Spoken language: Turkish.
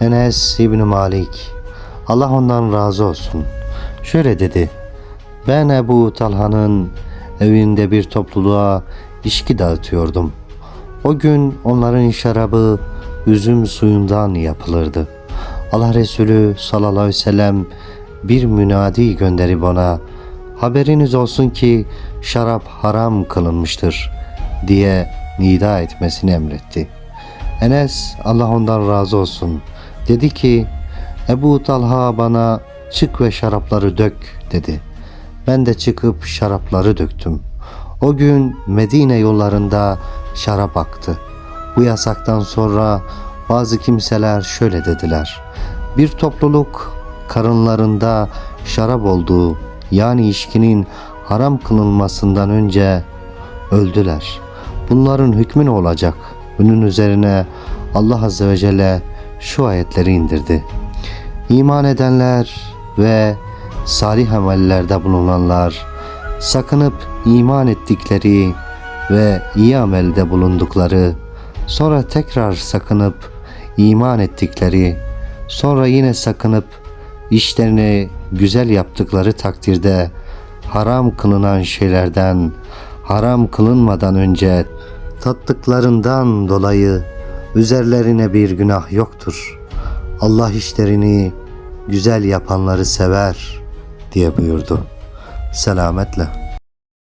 Enes İbni Malik Allah ondan razı olsun. Şöyle dedi. Ben Ebu Talha'nın evinde bir topluluğa içki dağıtıyordum. O gün onların şarabı üzüm suyundan yapılırdı. Allah Resulü sallallahu aleyhi ve sellem bir münadi gönderip ona haberiniz olsun ki şarap haram kılınmıştır diye nida etmesini emretti. Enes Allah ondan razı olsun dedi ki Ebu Talha bana çık ve şarapları dök dedi. Ben de çıkıp şarapları döktüm. O gün Medine yollarında şarap aktı. Bu yasaktan sonra bazı kimseler şöyle dediler. Bir topluluk karınlarında şarap olduğu yani içkinin haram kılınmasından önce öldüler. Bunların hükmü ne olacak? Bunun üzerine Allah Azze ve Celle şu ayetleri indirdi. İman edenler ve salih amellerde bulunanlar sakınıp iman ettikleri ve iyi amelde bulundukları sonra tekrar sakınıp iman ettikleri sonra yine sakınıp işlerini güzel yaptıkları takdirde haram kılınan şeylerden haram kılınmadan önce tattıklarından dolayı üzerlerine bir günah yoktur. Allah işlerini güzel yapanları sever diye buyurdu. Selametle.